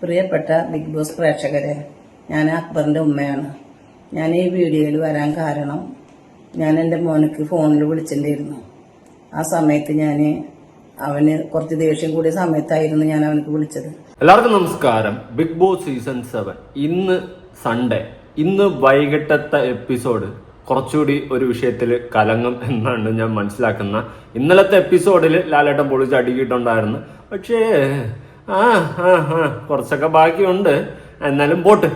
പ്രിയപ്പെട്ട big boss പ്രേക്ഷകരെ ഞാൻ അക്ബറിന്റെ ഉമ്മയാണ്. ഞാൻ ഈ വീഡിയോയിൽ വരാൻ കാരണം ഞാൻ എന്റെ മോനക്ക് ഫോണിൽ വിളിച്ചിട്ടുണ്ടായിരുന്നു. ആ സമയത്ത് ഞാൻ അവന് കുറച്ച് ദേഷ്യം കൂടിയ സമയത്തായിരുന്നു ഞാൻ അവനക്ക് വിളിച്ചത്. എല്ലാവർക്കും നമസ്കാരം. Bigg Boss season seven. ഇന്ന് സൺഡേ. ഇന്ന് വൈകിട്ടത്തെ എപ്പിസോഡ് കുറച്ചുകൂടി ഒരു വിഷയത്തിൽ കലങ്ങും എന്നാണ് ഞാൻ മനസ്സിലാക്കുന്ന ഇന്നലത്തെ എപ്പിസോഡിൽ ലാലേട്ടൻ പൊളിച്ച് അടുക്കിയിട്ടുണ്ടായിരുന്നു പക്ഷേ ആ ആ ആ. കുറച്ചൊക്കെ ബാക്കിയുണ്ട്. എന്നാലും പോട്ട്.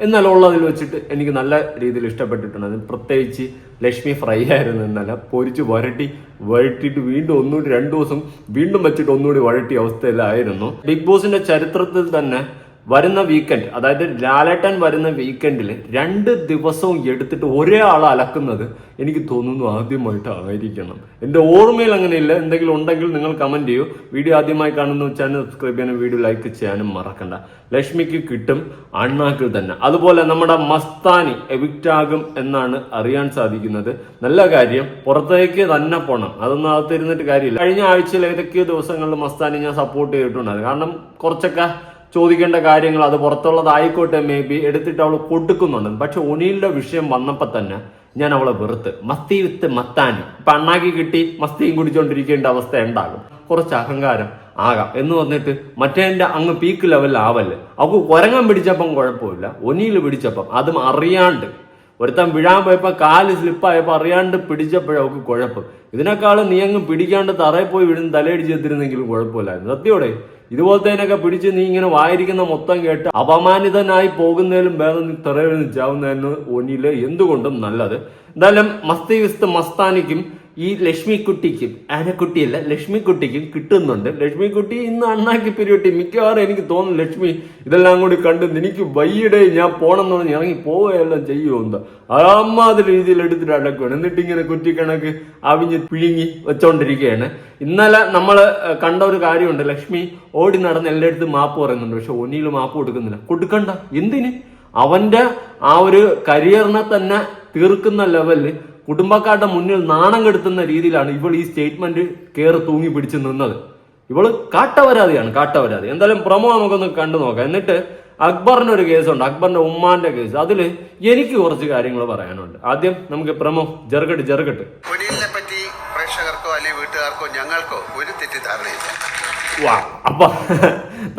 എന്നാലും ഉള്ളതിൽ വെച്ചിട്ട് എനിക്ക് നല്ല രീതിയിൽ ഇഷ്ടപ്പെട്ടിട്ടുണ്ട്. അത് പ്രത്യേകിച്ച് ലക്ഷ്മി ഫ്രൈ ആയിരുന്നു ഇന്നലെ. പൊരിച്ച് വരട്ടി വരട്ടിയിട്ട് വീണ്ടും ഒന്നുകൂടി രണ്ടു ദിവസം വീണ്ടും വെച്ചിട്ട് ഒന്നുകൂടി വഴട്ടിയ അവസ്ഥയിലായിരുന്നു. ബിഗ് ബോസിന്റെ ചരിത്രത്തിൽ തന്നെ വരുന്ന വീക്കെൻഡ് അതായത് ലാലേട്ടൻ വരുന്ന വീക്കെൻഡിൽ രണ്ട് ദിവസവും എടുത്തിട്ട് ഒരേ ആൾ അലക്കുന്നത് എനിക്ക് തോന്നുന്നു ആദ്യമായിട്ട് ആയിരിക്കണം എന്റെ ഓർമ്മയിൽ അങ്ങനെയില്ല. എന്തെങ്കിലും ഉണ്ടെങ്കിൽ നിങ്ങൾ കമന്റ് ചെയ്യൂ. വീഡിയോ ആദ്യമായി കാണുന്ന ചാനൽ സബ്സ്ക്രൈബ് ചെയ്യാനും വീഡിയോ ലൈക്ക് ചെയ്യാനും മറക്കണ്ട. ലക്ഷ്മിക്ക് കിട്ടും അണ്ണാക്കിൽ തന്നെ. അതുപോലെ നമ്മുടെ മസ്താനി എവിക്റ്റ് ആകും എന്നാണ് അറിയാൻ സാധിക്കുന്നത്. നല്ല കാര്യം. പുറത്തേക്ക് തന്നെ പോണം. അതൊന്നും അകത്തിരുന്നിട്ട് കാര്യമില്ല. കഴിഞ്ഞ ആഴ്ചയിൽ ഏതൊക്കെയോ ദിവസങ്ങളിൽ മസ്താനി ഞാൻ സപ്പോർട്ട് ചെയ്തിട്ടുണ്ടായിരുന്നു കാരണം കുറച്ചൊക്കെ ചോദിക്കേണ്ട കാര്യങ്ങൾ അത് പുറത്തുള്ളതായിക്കോട്ടെ മേ ബി എടുത്തിട്ട് അവൾ കൊടുക്കുന്നുണ്ട്. പക്ഷെ ഒനിലിന്റെ വിഷയം വന്നപ്പോൾ തന്നെ ഞാൻ അവളെ വെറുത്ത്. മസ്തി വിത്ത് മത്താനി. ഇപ്പൊ അണ്ണാക്കി കിട്ടി മസ്തിയും കുടിച്ചോണ്ടിരിക്കേണ്ട അവസ്ഥ ഉണ്ടാകും. കുറച്ച് അഹങ്കാരം ആകാം. എന്ന് പറഞ്ഞിട്ട് മറ്റേന്റെ അങ്ങ് പീക്ക് ലെവലിൽ ആവല്ലേ അവക്ക് കൊരങ്ങം പിടിച്ചപ്പം കുഴപ്പമില്ല. ഒനിയിൽ പിടിച്ചപ്പം അതും അറിയാണ്ട് ഒരുത്തൻ വീഴാൻ പോയപ്പോ കാൽ സ്ലിപ്പായപ്പോ അറിയാണ്ട് പിടിച്ചപ്പോഴും അവൾക്ക് കുഴപ്പം. ഇതിനേക്കാളും നീ അങ്ങ് പിടിക്കാണ്ട് തറയിൽ പോയി വീഴുന്ന തലയടിച്ച് എത്തിരുന്നെങ്കിലും കുഴപ്പമില്ലായിരുന്നു. സത്യോടെ ഇതുപോലത്തേനൊക്കെ പിടിച്ച് നീ ഇങ്ങനെ വായിരിക്കുന്ന മൊത്തം കേട്ട് അപമാനിതനായി പോകുന്നതിലും ഭേദം നീ തറയിൽ നിൽച്ചാവുന്നതിന് ഒന്നിൽ എന്തുകൊണ്ടും നല്ലത്. എന്തായാലും മസ്തി വിസ്ത് മസ്താനിക്കും ഈ ലക്ഷ്മി ലക്ഷ്മിക്കുട്ടിക്കും ആനക്കുട്ടിയല്ല ലക്ഷ്മിക്കുട്ടിക്കും കിട്ടുന്നുണ്ട്. ലക്ഷ്മി കുട്ടി ഇന്ന് അണ്ണാക്കി പിരിവട്ടി മിക്കവാറും എനിക്ക് തോന്നുന്നു ലക്ഷ്മി ഇതെല്ലാം കൂടി കണ്ട് എനിക്ക് വയ്യടെ ഞാൻ പോണെന്ന് പറഞ്ഞ് ഇറങ്ങി പോവുകയെല്ലാം ചെയ്യുമെന്ന് അമ്മാതിരി രീതിയിൽ എടുത്തിട്ട് അടക്കുകയാണ് എന്നിട്ട് ഇങ്ങനെ കുറ്റിക്കണക്ക് അവിഞ്ഞ് പിഴുങ്ങി വെച്ചോണ്ടിരിക്കുകയാണ്. ഇന്നലെ നമ്മൾ കണ്ട ഒരു കാര്യമുണ്ട്. ലക്ഷ്മി ഓടി നടന്ന് എല്ലായിടത്തും മാപ്പ് പറയുന്നുണ്ട്. പക്ഷെ ഒന്നിയിൽ മാപ്പ് കൊടുക്കുന്നില്ല. കൊടുക്കണ്ട. എന്തിന്? അവന്റെ ആ ഒരു കരിയറിനെ തന്നെ തീർക്കുന്ന ലെവലിൽ കുടുംബക്കാരുടെ മുന്നിൽ നാണം കെടുത്തുന്ന രീതിയിലാണ് ഇവൾ ഈ സ്റ്റേറ്റ്മെന്റ് കയറി തൂങ്ങി പിടിച്ച് നിന്നത്. ഇവൾ കാട്ടവരാതിയാണ് കാട്ടവരാതി എന്തായാലും പ്രമോ നമുക്കൊന്ന് കണ്ടു നോക്കാം. എന്നിട്ട് അക്ബറിന്റെ ഒരു കേസുണ്ട്. അക്ബറിന്റെ ഉമ്മാന്റെ കേസ്. അതിൽ എനിക്ക് കുറച്ച് കാര്യങ്ങൾ പറയാനുണ്ട്. ആദ്യം നമുക്ക് പ്രമോ ജെറുകട്ട് ജെറുകട്ട്. പറ്റി പ്രേക്ഷകർക്കോ അല്ലെങ്കിൽ വീട്ടുകാർക്കോ ഞങ്ങൾക്കോ ഒരു തെറ്റിദ്ധാരണയില്ല. വാ അപ്പൊ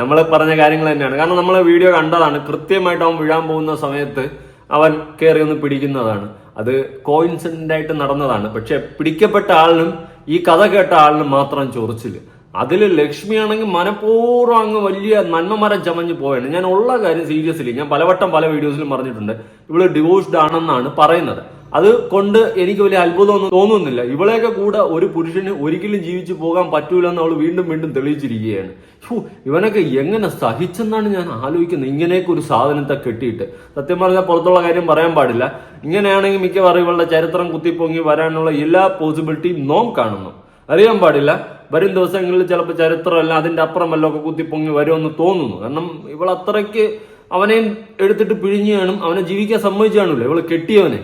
നമ്മൾ പറഞ്ഞ കാര്യങ്ങൾ തന്നെയാണ്. കാരണം നമ്മൾ വീഡിയോ കണ്ടതാണ്. കൃത്യമായിട്ട് അവൻ വീഴാൻ പോകുന്ന സമയത്ത് അവൻ കയറി ഒന്ന് പിടിക്കുന്നതാണ്. അത് കോയിൻസിഡന്റ് ആയിട്ട് നടന്നതാണ്. പക്ഷെ പിടിക്കപ്പെട്ട ആളിനും ഈ കഥ കേട്ട ആളിനും മാത്രം ചൊറിച്ചിൽ. അതിൽ ലക്ഷ്മിയാണെങ്കിൽ മനഃപൂർവം അങ്ങ് വലിയ നന്മമരം ചമഞ്ഞ് പോയാണ് ഞാൻ ഉള്ള കാര്യം സീരിയസ്ലി ഞാൻ പലവട്ടം പല വീഡിയോസിലും പറഞ്ഞിട്ടുണ്ട്. ഇവൾ ഡിവോഴ്സ്ഡ് ആണെന്നാണ് പറയുന്നത്. അത് കൊണ്ട് എനിക്ക് വലിയ അത്ഭുതമൊന്നും തോന്നുന്നില്ല. ഇവളെയൊക്കെ കൂടെ ഒരു പുരുഷന് ഒരിക്കലും ജീവിച്ചു പോകാൻ പറ്റൂലെന്ന് അവൾ വീണ്ടും വീണ്ടും തെളിയിച്ചിരിക്കുകയാണ്. ഇവനൊക്കെ എങ്ങനെ സഹിച്ചെന്നാണ് ഞാൻ ആലോചിക്കുന്നത്. ഇങ്ങനെയൊക്കെ ഒരു സാധനത്തെ കെട്ടിയിട്ട്. സത്യം പറഞ്ഞാൽ പുറത്തുള്ള കാര്യം പറയാൻ പാടില്ല. ഇങ്ങനെയാണെങ്കിൽ മിക്കവാറും ഇവളുടെ ചരിത്രം കുത്തിപ്പൊങ്ങി വരാനുള്ള എല്ലാ പോസിബിലിറ്റിയും നോം കാണുന്നു. അറിയാൻ പാടില്ല. വരും ദിവസങ്ങളിൽ ചിലപ്പോൾ ചരിത്രമല്ല അതിന്റെ അപ്പുറമല്ല ഒക്കെ കുത്തിപ്പൊങ്ങി വരുമെന്ന് തോന്നുന്നു. കാരണം ഇവൾ അത്രയ്ക്ക് അവനെയും എടുത്തിട്ട് പിഴിഞ്ഞു കാണും അവനെ ജീവിക്കാൻ സമ്മതിച്ചു കാണൂല. ഇവൾ കെട്ടിയവനെ.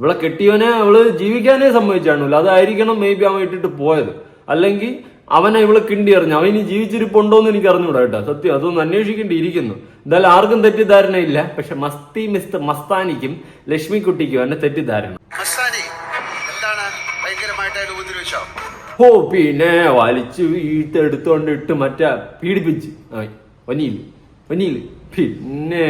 ഇവളെ കെട്ടിയവനെ അവൾ ജീവിക്കാനേ സമ്മതിച്ചാണല്ലോ അതായിരിക്കണം മേ ബി അവൻ ഇട്ടിട്ട് പോയത്. അല്ലെങ്കിൽ അവനെ ഇവൾ കിണ്ടി അറിഞ്ഞു അവൻ ഇനി ജീവിച്ചിരിപ്പുണ്ടോ എന്ന് എനിക്ക് അറിഞ്ഞൂടാ കേട്ടോ. സത്യം അതൊന്ന് അന്വേഷിക്കേണ്ടിയിരിക്കുന്നു. എന്തായാലും ആർക്കും തെറ്റിദ്ധാരണയില്ല. പക്ഷെ മസ്തി മിസ്റ്റർ മസ്താനിക്കും ലക്ഷ്മിക്കുട്ടിക്കും എന്നെ തെറ്റിദ്ധാരണ. ഓ പിന്നെ വലിച്ചു വീട്ടെടുത്തോണ്ട് ഇട്ട് മറ്റേ പീഡിപ്പിച്ച്. വനിയിൽ വനിയിൽ പിന്നെ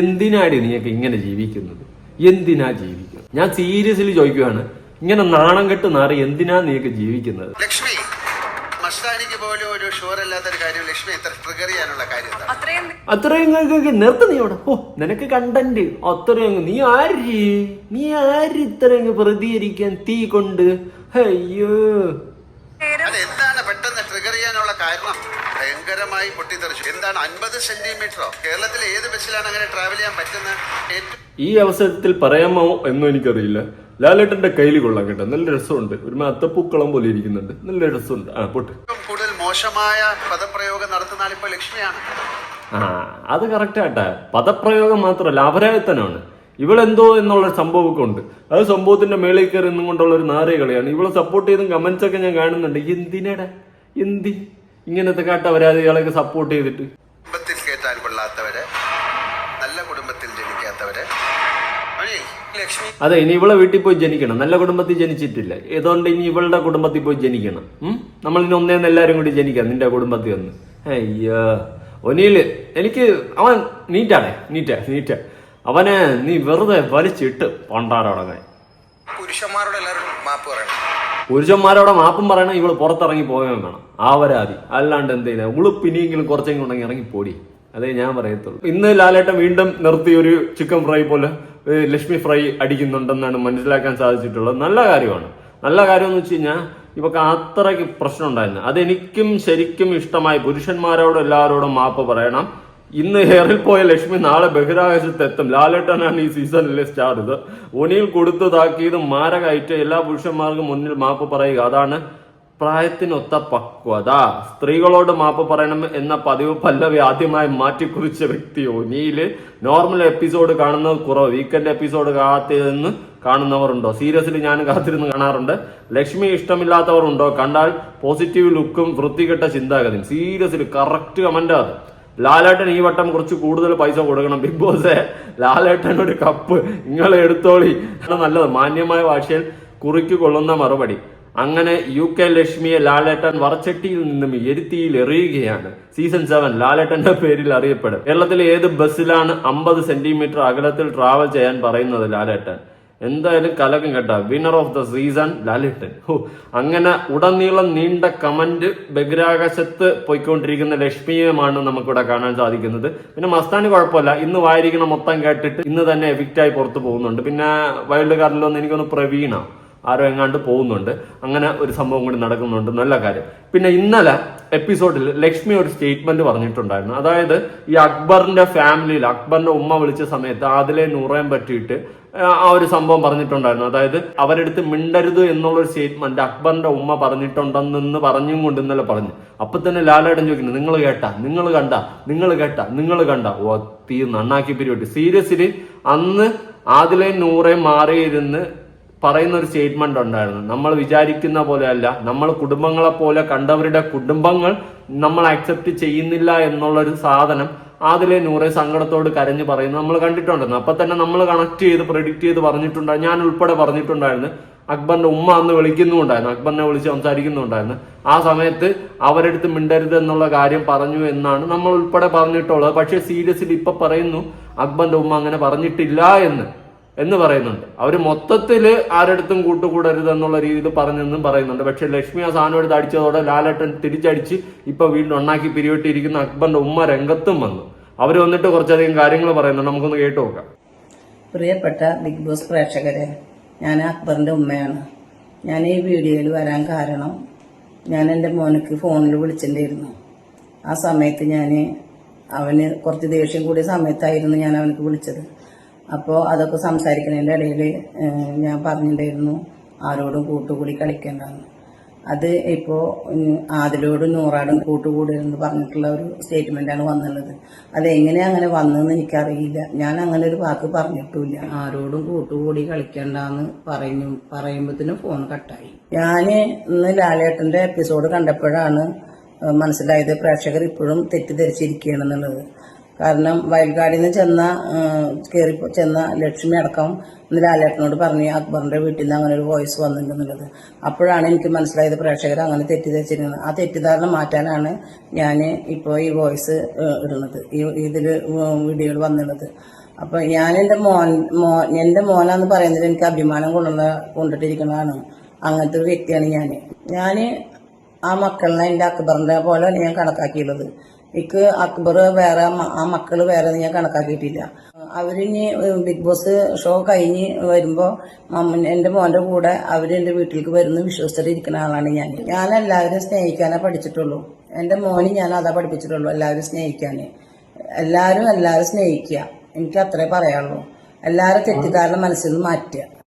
എന്തിനാടി നീയൊക്കെ ഇങ്ങനെ ജീവിക്കുന്നത്? എന്തിനാ ജീവിക്കുന്നത് ഞാൻ സീരിയസ്ലി ചോദിക്കുകയാണ് ഇങ്ങനെ നാണം കെട്ട് നാറി എന്തിനാ നീയൊക്കെ ജീവിക്കുന്നത്? ലക്ഷ്മി മസ്താനിക്ക് പോലും ഒരു ഷുവർ അല്ലാത്തൊരു കാര്യം ലക്ഷ്മി ഇത്ര ട്രിഗർ ചെയ്യാനുള്ള കാര്യം അത്രയും നിർത്ത നീ അവിടെ. ഓ നിനക്ക് കണ്ടന്റ് അത്രയും നീ ആര്? നീ ആര് ഇത്രയും പ്രതികരിക്കാൻ തീ കൊണ്ട്? അയ്യോ നേരം അത് എന്താണ് പെട്ടെന്ന് ട്രിഗർ ചെയ്യാനുള്ള കാരണം ഭയങ്കരമായി പൊട്ടിത്തെറിച്ചു. എന്താണ് അൻപത് സെന്റിമീറ്ററോ? കേരളത്തിലെ ഏത് ബസ്സിലാണ് അങ്ങനെ ട്രാവൽ ചെയ്യാൻ പറ്റുന്നത്? ഈ അവസരത്തിൽ പറയാമോ എന്നും എനിക്കറിയില്ല. ലാലേട്ടന്റെ കയ്യിൽ കൊള്ളാം കേട്ടോ. നല്ല രസമുണ്ട്. ഒരു അത്തപ്പൂക്കളം പോലെ ഇരിക്കുന്നുണ്ട്. നല്ല രസമുണ്ട്. ആ പൊട്ട്. കൂടുതൽ മോശമായ പദപ്രയോഗം നടത്തുന്ന ആളിപ്പോ ലക്ഷ്മിയാണ്. ആ അത് കറക്റ്റ് ആട്ടെ. പദപ്രയോഗം മാത്രമല്ല അപരായത്തനാണ് ഇവളെന്തോ എന്നുള്ള സംഭവമൊക്കെ ഉണ്ട്. അത് സംഭവത്തിന്റെ മേളിൽ കയറി നിന്നും കൊണ്ടുള്ള ഒരു നാരേ കളിയാണ്. ഇവളെ സപ്പോർട്ട് ചെയ്തും കമന്റ്സ് ഒക്കെ ഞാൻ കാണുന്നുണ്ട്. എന്തിനടാ? എന്തി? ഇങ്ങനത്തെ കാട്ട പരാതികളൊക്കെ സപ്പോർട്ട് ചെയ്തിട്ട്. കുടുംബത്തിൽ കേട്ടാൽ കൊള്ളാത്തവരെ നല്ല കുടുംബത്തിൽ ജനിക്കാത്തവരെ. അതെ ഇനി ഇവളെ വീട്ടിൽ പോയി ജനിക്കണം. നല്ല കുടുംബത്തിൽ ജനിച്ചിട്ടില്ല. ഏതുകൊണ്ട് ഇനി ഇവളുടെ കുടുംബത്തിൽ പോയി ജനിക്കണം? നമ്മൾ ഇനി ഒന്നേന്ന് എല്ലാരും കൂടി ജനിക്കാം. നിന്റെ കുടുംബത്തിൽ വന്ന് അയ്യോ. ഒനിയിൽ എനിക്ക് അവൻ നീറ്റാണേ. നീറ്റ നീറ്റ. അവനെ നീ വെറുതെ വലിച്ചിട്ട് പണ്ടാറടങ്ങാൻ പുരുഷന്മാരോട് എല്ലാവരും മാപ്പ് പറയണം. പുരുഷന്മാരോടെ മാപ്പും പറയണം ഇവൾ പുറത്തിറങ്ങി പോവുകയും വേണം. ആവരാതി. അല്ലാണ്ട് എന്ത് ചെയ്യുന്നത് ഉളുപ്പിനിയെങ്കിലും കുറച്ചെങ്കിലും ഉണ്ടെങ്കിൽ ഇറങ്ങി പോടി. അതേ ഞാൻ പറയത്തുള്ളൂ. ഇന്ന് ലാലേട്ടൻ വീണ്ടും നിർത്തി ഒരു ചിക്കൻ ഫ്രൈ പോലെ ലക്ഷ്മി ഫ്രൈ അടിക്കുന്നുണ്ടെന്നാണ് മനസ്സിലാക്കാൻ സാധിച്ചിട്ടുള്ളത്. നല്ല കാര്യമാണ്. നല്ല കാര്യം എന്ന് വെച്ച് കഴിഞ്ഞാൽ ഇവക്ക് അത്രയ്ക്ക് പ്രശ്നം ഉണ്ടായിരുന്നു അതെനിക്കും ശരിക്കും ഇഷ്ടമായി. പുരുഷന്മാരോട് എല്ലാവരോടും മാപ്പ് പറയണം. ഇന്ന് ഹെയറിൽ പോയ ലക്ഷ്മി നാളെ ബഹിരാകാശത്ത് എത്തും ലാലേട്ടനാണ് ഈ സീസണിലെ സ്റ്റാർ. ഇത് ഒനിയിൽ കൊടുത്തതാക്കിയത് മാരകമായിട്ട് എല്ലാ പുരുഷന്മാർക്കും മുന്നിൽ മാപ്പ് പറയുക. അതാണ് പ്രായത്തിനൊത്ത പക്വത. സ്ത്രീകളോട് മാപ്പ് പറയണം എന്ന പതിവ് പല്ലവി ആദ്യമായി മാറ്റിക്കുറിച്ച വ്യക്തി ഒനിയിൽ നോർമൽ എപ്പിസോഡ് കാണുന്നത് കുറവ്. വീക്കെൻഡ് എപ്പിസോഡ് കാത്തിരുന്ന് കാണുന്നവരുണ്ടോ? സീരിയസിൽ ഞാൻ കാത്തിരുന്ന് കാണാറുണ്ട്. ലക്ഷ്മി ഇഷ്ടമില്ലാത്തവർ ഉണ്ടോ കണ്ടാൽ പോസിറ്റീവ് ലുക്കും വൃത്തികെട്ട ചിന്താഗതിയും. സീരിയസിൽ കറക്റ്റ് കമന്റ് അത്. ലാലേട്ടൻ ഈ വട്ടം കുറച്ച് കൂടുതൽ പൈസ കൊടുക്കണം ബിഗ് ബോസ്. ലാലേട്ടൻ ഒരു കപ്പ് നിങ്ങൾ എടുത്തോളി. നല്ലത്. മാന്യമായ ഭാഷയിൽ കുറിക്ക് കൊള്ളുന്ന മറുപടി. അങ്ങനെ യു കെ ലക്ഷ്മിയെ ലാലേട്ടൻ വറച്ചട്ടിയിൽ നിന്നും എരുത്തിയിൽ എറിയുകയാണ്. സീസൺ സെവൻ ലാലേട്ടന്റെ പേരിൽ അറിയപ്പെടും. കേരളത്തിലെ ഏത് ബസ്സിലാണ് അമ്പത് സെന്റിമീറ്റർ അകലത്തിൽ ട്രാവൽ ചെയ്യാൻ പറയുന്നത് ലാലേട്ടൻ? എന്തായാലും കലകം കേട്ട. വിന്നർ ഓഫ് ദ സീസൺ ലാലിട്ട് ഹോ അങ്ങനെ ഉടനീളം നീണ്ട കമന്റ് ബഹിരാകാശത്ത് പോയിക്കൊണ്ടിരിക്കുന്ന ലക്ഷ്മിയുമാണ് നമുക്കിവിടെ കാണാൻ സാധിക്കുന്നത്. പിന്നെ മസ്താന് കുഴപ്പമില്ല. ഇന്ന് വായിരിക്കണം മൊത്തം കേട്ടിട്ട് ഇന്ന് തന്നെ എഫിക്റ്റായി പുറത്തു പോകുന്നുണ്ട്. പിന്നെ വൈൽഡ് കാർഡിലൊന്നും എനിക്കൊന്ന് പ്രവീണ. ആരോ എങ്ങാണ്ട് പോകുന്നുണ്ട്. അങ്ങനെ ഒരു സംഭവം കൂടി നടക്കുന്നുണ്ട്. നല്ല കാര്യം. പിന്നെ ഇന്നലെ എപ്പിസോഡിൽ ലക്ഷ്മി ഒരു സ്റ്റേറ്റ്മെന്റ് പറഞ്ഞിട്ടുണ്ടായിരുന്നു. അതായത് ഈ അക്ബറിന്റെ ഫാമിലിയിൽ അക്ബറിന്റെ ഉമ്മ വിളിച്ച സമയത്ത് അതിലെ നൂറേം പറ്റിയിട്ട് ആ ഒരു സംഭവം പറഞ്ഞിട്ടുണ്ടായിരുന്നു. അതായത് അവരെടുത്ത് മിണ്ടരുത് എന്നുള്ള ഒരു സ്റ്റേറ്റ്മെന്റ് അക്ബറിന്റെ ഉമ്മ പറഞ്ഞിട്ടുണ്ടെന്ന് പറഞ്ഞും കൊണ്ട് ഇന്നലെ പറഞ്ഞു. അപ്പൊ തന്നെ ലാലേടൻ ചോദിക്കുന്നു നിങ്ങൾ കേട്ട? നിങ്ങൾ കണ്ട? നിങ്ങൾ കേട്ട? നിങ്ങൾ കണ്ട? ഓ തീ നന്നാക്കി പിരിവിട്ട്. സീരിയസ്ലി അന്ന് ആദിലെ നൂറെ മാറിയിരുന്ന് പറയുന്ന ഒരു സ്റ്റേറ്റ്മെന്റ് ഉണ്ടായിരുന്നു. നമ്മൾ വിചാരിക്കുന്ന പോലെയല്ല. നമ്മൾ കുടുംബങ്ങളെ പോലെ കണ്ടവരുടെ കുടുംബങ്ങൾ നമ്മൾ അക്സെപ്റ്റ് ചെയ്യുന്നില്ല എന്നുള്ളൊരു സാധനം അതിലെ നൂറെ സങ്കടത്തോട് കരഞ്ഞു പറയുന്നു നമ്മൾ കണ്ടിട്ടുണ്ടായിരുന്നു. അപ്പൊ തന്നെ നമ്മൾ കണക്ട് ചെയ്ത് പ്രഡിക്റ്റ് ചെയ്ത് പറഞ്ഞിട്ടുണ്ടായിരുന്നു ഞാൻ ഉൾപ്പെടെ പറഞ്ഞിട്ടുണ്ടായിരുന്നു. അക്ബറിന്റെ ഉമ്മ അന്ന് വിളിക്കുന്നുണ്ടായിരുന്നു അക്ബറിനെ വിളിച്ച് സംസാരിക്കുന്നുണ്ടായിരുന്നു ആ സമയത്ത് അവരെടുത്ത് മിണ്ടരുത് എന്നുള്ള കാര്യം പറഞ്ഞു എന്നാണ് നമ്മൾ ഉൾപ്പെടെ പറഞ്ഞിട്ടുള്ളത്. പക്ഷേ സീരിയസ്ലി ഇപ്പൊ പറയുന്നു അക്ബറിന്റെ ഉമ്മ അങ്ങനെ പറഞ്ഞിട്ടില്ല എന്ന്. എന്ന് പറയുന്നുണ്ട്. അവർ മൊത്തത്തിൽ ആരടുത്തും കൂട്ടുകൂടരുത് എന്നുള്ള രീതിയിൽ പറഞ്ഞെന്നും പറയുന്നുണ്ട്. പക്ഷെ ലക്ഷ്മി ആ സാധനം എടുത്ത് അടിച്ചതോടെ ലാലേട്ടൻ തിരിച്ചടിച്ച് ഇപ്പൊ വീണ്ടും ഉണ്ണാക്കി പിരിവിട്ടിരിക്കുന്ന അക്ബറിന്റെ ഉമ്മ രംഗത്തും വന്നു. അവർ വന്നിട്ട് കുറച്ചധികം കാര്യങ്ങൾ പറയുന്നുണ്ട്. നമുക്കൊന്ന് കേട്ടു നോക്കാം. പ്രിയപ്പെട്ട ബിഗ് ബോസ് പ്രേക്ഷകരെ ഞാൻ അക്ബറിന്റെ ഉമ്മയാണ്. ഞാൻ ഈ വീഡിയോയിൽ വരാൻ കാരണം ഞാൻ എന്റെ മോനക്ക് ഫോണിൽ വിളിച്ചിട്ടുണ്ടായിരുന്നു. ആ സമയത്ത് ഞാൻ അവന് കുറച്ച് ദേഷ്യം കൂടിയ സമയത്തായിരുന്നു ഞാൻ അവനക്ക് വിളിച്ചത്. അപ്പോൾ അതൊക്കെ സംസാരിക്കുന്നതിന്റെ ഇടയിൽ ഞാൻ പറഞ്ഞിട്ടുണ്ടായിരുന്നു ആരോടും കൂട്ടുകൂടി കളിക്കേണ്ടെന്ന് അത് ഇപ്പോൾ ആദിലോടും നൂറാടും കൂട്ടുകൂടരുതെന്ന് പറഞ്ഞിട്ടുള്ള ഒരു സ്റ്റേറ്റ്മെന്റാണ് വന്നുള്ളത്. അതെങ്ങനെ അങ്ങനെ വന്നതെന്ന് എനിക്കറിയില്ല. ഞാൻ അങ്ങനെ ഒരു വാക്ക് പറഞ്ഞിട്ടില്ല ആരോടും കൂട്ടുകൂടി കളിക്കണ്ടെന്ന് പറയുന്നു പറയുമ്പോഴത്തേനും ഫോൺ കട്ടായി. ഞാൻ ഇന്ന് ലാലേട്ടന്റെ എപ്പിസോഡ് കണ്ടപ്പോഴാണ് മനസ്സിലായത് പ്രേക്ഷകർ ഇപ്പോഴും തെറ്റിദ്ധരിച്ചിരിക്കുകയാണെന്നുള്ളത്. കാരണം വയൽക്കാടിൽ നിന്ന് ചെന്ന കയറി ചെന്ന ലക്ഷ്മി അടക്കം ഇന്ന് ലാലേട്ടനോട് പറഞ്ഞു അക്ബറിന്റെ വീട്ടിൽ നിന്ന് അങ്ങനെ ഒരു വോയിസ് വന്നിട്ടുണ്ടെന്നുള്ളത്. അപ്പോഴാണ് എനിക്ക് മനസ്സിലായത് പ്രേക്ഷകർ അങ്ങനെ തെറ്റിദ്ധരിച്ചിരുന്നത് ആ തെറ്റിദ്ധാരണ മാറ്റാനാണ് ഞാൻ ഇപ്പോൾ ഈ വോയിസ് ഇടുന്നത്. ഈ ഇതിൽ വീഡിയോയിൽ വന്നിട്ടുള്ളത്. അപ്പൊ ഞാൻ എന്റെ മോൻ മോ എന്റെ മോനാന്ന് പറയുന്നത് എനിക്ക് അഭിമാനം കൊണ്ടുള്ള കൊണ്ടിട്ടിരിക്കുന്നതാണ് അങ്ങനത്തെ ഒരു വ്യക്തിയാണ് ഞാൻ ഞാൻ ആ മക്കളിനെ എന്റെ അക്ബറിന്റെ പോലെ ഞാൻ കണക്കാക്കിയുള്ളത് എനിക്ക് അക്ബർ വേറെ ആ മക്കൾ വേറെ ഞാൻ കണക്കാക്കിയിട്ടില്ല. അവരിനി ബിഗ് ബോസ് ഷോ കഴിഞ്ഞ് വരുമ്പോ മമ്മ- എന്റെ മോന്റെ കൂടെ അവർ എന്റെ വീട്ടിലേക്ക് വരുന്ന വിശ്വസിച്ചിട്ട് ഇരിക്കുന്ന ആളാണ് ഞാൻ. ഞാൻ എല്ലാവരും സ്നേഹിക്കാനേ പഠിച്ചിട്ടുള്ളൂ. എന്റെ മോന് ഞാൻ അതാ പഠിപ്പിച്ചിട്ടുള്ളൂ എല്ലാവരും സ്നേഹിക്കാന്. എല്ലാവരും എല്ലാവരും സ്നേഹിക്കുക എനിക്ക് അത്രേ പറയാനുള്ളൂ. എല്ലാവരും തെറ്റിദ്ധാരണ മനസ്സിൽ നിന്ന് മാറ്റുക.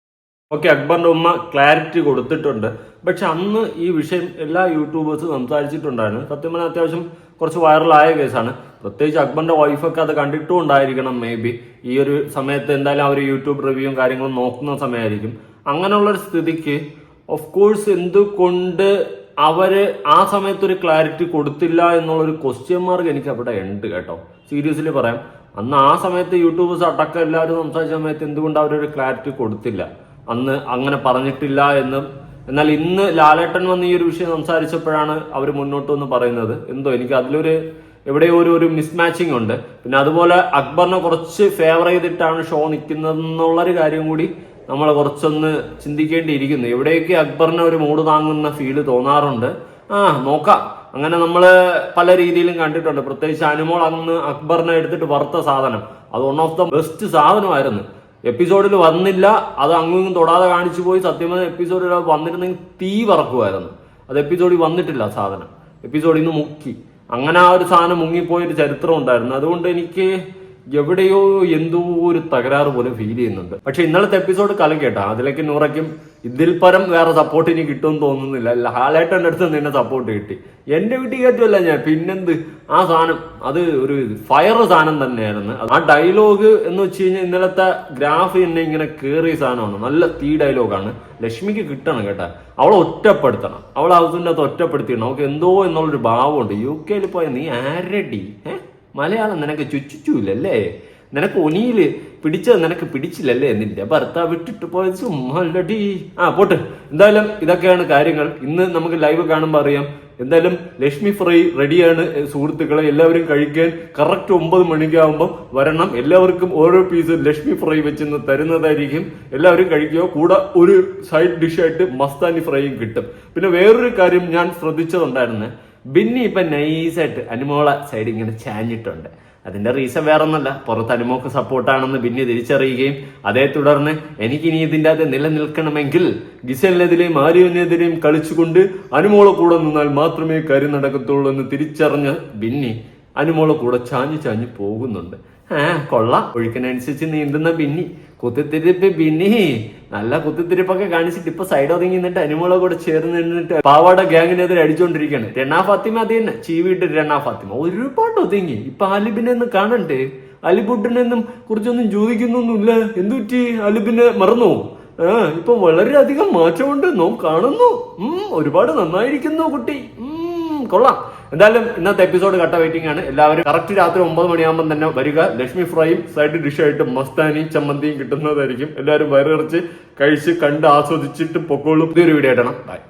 ഓക്കെ അക്ബറിന്റെ ഉമ്മ ക്ലാരിറ്റി കൊടുത്തിട്ടുണ്ട്. പക്ഷെ അന്ന് ഈ വിഷയം എല്ലാ യൂട്യൂബേഴ്സും സംസാരിച്ചിട്ടുണ്ടായിരുന്നു. സത്യം പറഞ്ഞാൽ അത്യാവശ്യം കുറച്ച് വൈറലായ കേസാണ്. പ്രത്യേകിച്ച് അക്ബറിന്റെ വൈഫൊക്കെ അത് കണ്ടിട്ടും ഉണ്ടായിരിക്കണം മേ ബി ഈ ഒരു സമയത്ത് എന്തായാലും അവർ യൂട്യൂബ് റിവ്യൂവും കാര്യങ്ങളും നോക്കുന്ന സമയമായിരിക്കും. അങ്ങനെയുള്ളൊരു സ്ഥിതിക്ക് ഓഫ് കോഴ്സ് എന്തുകൊണ്ട് അവർ ആ സമയത്ത് ഒരു ക്ലാരിറ്റി കൊടുത്തില്ല എന്നുള്ളൊരു ക്വസ്റ്റ്യൻ മാർക്ക് എനിക്ക് അവിടെ ഉണ്ട് കേട്ടോ. സീരിയസ്ലി പറയാം. അന്ന് ആ സമയത്ത് യൂട്യൂബേഴ്സ് അടക്കം എല്ലാവരും സംസാരിച്ച സമയത്ത് എന്തുകൊണ്ട് അവരൊരു ക്ലാരിറ്റി കൊടുത്തില്ല? അന്ന് അങ്ങനെ പറഞ്ഞിട്ടില്ല എന്നും എന്നാൽ ഇന്ന് ലാലേട്ടൻ വന്ന് ഈ ഒരു വിഷയം സംസാരിച്ചപ്പോഴാണ് അവർ മുന്നോട്ട് വന്ന് പറയുന്നത്. എന്തോ എനിക്ക് അതിലൊരു എവിടെയോ ഒരു ഒരു മിസ്മാച്ചിങ് ഉണ്ട്. പിന്നെ അതുപോലെ അക്ബറിനെ കുറച്ച് ഫേവർ ചെയ്തിട്ടാണ് ഷോ നിൽക്കുന്നതെന്നുള്ളൊരു കാര്യം കൂടി നമ്മൾ കുറച്ചൊന്ന് ചിന്തിക്കേണ്ടിയിരിക്കുന്നു. എവിടെയൊക്കെ അക്ബറിനെ ഒരു മൂട് താങ്ങുന്ന ഫീൽ തോന്നാറുണ്ട്? ആ നോക്കാം. അങ്ങനെ നമ്മൾ പല രീതിയിലും കണ്ടിട്ടുണ്ട്. പ്രത്യേകിച്ച് അനുമോൾ അന്ന് അക്ബറിനെ എടുത്തിട്ട് വറുത്ത സാധനം. അത് വൺ ഓഫ് ദ ബെസ്റ്റ് സാധനമായിരുന്നു. എപ്പിസോഡിൽ വന്നില്ല. അത് അങ്ങും തൊടാതെ കാണിച്ചു പോയി. സത്യം എപ്പിസോഡിൽ വന്നിരുന്നെങ്കിൽ തീ പറക്കുമായിരുന്നു അത് എപ്പിസോഡിൽ വന്നിട്ടില്ല സാധനം. എപ്പിസോഡിൽ നിന്ന് മുക്കി. അങ്ങനെ ആ ഒരു സാധനം മുങ്ങിപ്പോയൊരു ചരിത്രം ഉണ്ടായിരുന്നു. അതുകൊണ്ട് എനിക്ക് എവിടെയോ എന്തോ ഒരു തകരാറ് പോലെ ഫീൽ ചെയ്യുന്നുണ്ട്. പക്ഷെ ഇന്നലത്തെ എപ്പിസോഡ് കലക്കേട്ടാ അതിലേക്ക് നൂറയ്ക്കും ഇതിൽ പരം വേറെ സപ്പോർട്ട് ഇനി കിട്ടുമെന്ന് തോന്നുന്നില്ല. ഹാലേട്ടന്റെ അടുത്ത് നിന്നെ സപ്പോർട്ട് കിട്ടി. എന്റെ വീട്ടിൽ കയറ്റുമല്ല ഞാൻ. പിന്നെന്ത്? ആ സാധനം അത് ഒരു ഫയർ സാധനം തന്നെയായിരുന്നു. ആ ഡയലോഗ് എന്ന് വെച്ച് കഴിഞ്ഞാൽ ഇന്നലത്തെ ഗ്രാഫ് തന്നെ ഇങ്ങനെ കയറിയ സാധനമാണ്. നല്ല തീ ഡയലോഗാണ് ലക്ഷ്മിക്ക് കിട്ടണം കേട്ടാ. അവളെ ഒറ്റപ്പെടുത്തണം. അവളെ ഹൗസിന്റെ അകത്ത് ഒറ്റപ്പെടുത്തിയിടണം. അവൾക്ക് എന്തോ എന്നുള്ളൊരു ഭാവമുണ്ട്. യു കെയിൽ പോയ നീ ആരടി? ഏ? മലയാളം നിനക്ക് ചുറ്റിച്ചൂലല്ലേ? നിനക്ക് ഒനിയിൽ പിടിച്ചത് നിനക്ക് പിടിച്ചില്ലല്ലേ? നിന്റെ ഭർത്താവ് വിട്ടിട്ട് പോയത് സുമ്മല്ലടി ആ പോട്ട്. എന്തായാലും ഇതൊക്കെയാണ് കാര്യങ്ങൾ. ഇന്ന് നമുക്ക് ലൈവ് കാണുമ്പോൾ അറിയാം. എന്തായാലും ലക്ഷ്മി ഫ്രൈ റെഡിയാണ് സുഹൃത്തുക്കളെ എല്ലാവരും കഴിക്കാൻ കറക്റ്റ് ഒമ്പത് മണിക്കാവുമ്പോൾ വരണം. എല്ലാവർക്കും ഓരോ പീസ് ലക്ഷ്മി ഫ്രൈ വെച്ച് തരുന്നതായിരിക്കും. എല്ലാവരും കഴിക്കുക. കൂടെ ഒരു സൈഡ് ഡിഷായിട്ട് മസ്താനി ഫ്രൈയും കിട്ടും. പിന്നെ വേറൊരു കാര്യം ഞാൻ ശ്രദ്ധിച്ചതുണ്ടായിരുന്നു. ബിന്നി ഇപ്പൊ നൈസായിട്ട് അനുമോള സൈഡ് ഇങ്ങനെ ചാഞ്ഞിട്ടുണ്ട്. അതിന്റെ റീസൺ വേറെ ഒന്നല്ല പുറത്ത് അനുമോക്ക് സപ്പോർട്ടാണെന്ന് ബിന്നി തിരിച്ചറിയുകയും അതേ തുടർന്ന് എനിക്കിനി ഇതിന്റെ അത് നിലനിൽക്കണമെങ്കിൽ ഗിസലിനെതിരെയും ആര്യനെതിരെയും കളിച്ചുകൊണ്ട് അനുമോളെ കൂടെ നിന്നാൽ മാത്രമേ കാര്യം നടക്കത്തുള്ളൂ എന്ന് തിരിച്ചറിഞ്ഞ ബിന്നി അനുമോളെ കൂടെ ചാഞ്ഞു ചാഞ്ഞു പോകുന്നുണ്ട്. ആ കൊള്ള. ഒഴുക്കിനനുസരിച്ച് നീന്തുന്ന ബിന്നി. കുത്തിത്തിരിപ്പ് ബിന്നി. നല്ല കുത്തിത്തിരിപ്പൊക്കെ കാണിച്ചിട്ട് ഇപ്പൊ സൈഡ് ഒതുങ്ങി നിന്നിട്ട് അനുമോളെ കൂടെ ചേർന്ന് നിന്നിട്ട് പാവാട ഗ്യാങ്ങിനെതിരെ അടിച്ചോണ്ടിരിക്കുകയാണ് രണാ ഫാത്തിമ അത് തന്നെ. ചീവിട്ട് രണാ ഫാത്തിമ. ഒരുപാട് ഒതുങ്ങി. ഇപ്പൊ അലിബിനെ ഒന്നും കാണണ്ടേ? അലിബുട്ടിനെന്നും കുറിച്ചൊന്നും ചോദിക്കുന്നൊന്നുമില്ല. എന്തുറ്റി അലിബിനെ മറന്നു? ആ ഇപ്പൊ വളരെയധികം മാറ്റമുണ്ട്. നോം കാണുന്നു. ഉം ഒരുപാട് നന്നായിരിക്കുന്നു കുട്ടി. ഉം കൊള്ളാം. എന്തായാലും ഇന്നത്തെ എപ്പിസോഡ് കട്ട വെയിറ്റിംഗ് ആണ്. എല്ലാവരും കറക്റ്റ് രാത്രി ഒമ്പത് മണിയാകുമ്പോൾ തന്നെ വരിക. ലക്ഷ്മി ഫ്രൈയും സൈഡ് ഡിഷായിട്ട് മസ്താനിയും ചമ്മന്തിയും കിട്ടുന്നതായിരിക്കും. എല്ലാവരും വയറിറച്ച് കഴിച്ച് കണ്ട് ആസ്വദിച്ചിട്ട് പൊക്കോളും. പുതിയൊരു വീഡിയോ ആയിട്ടാണ് ബൈ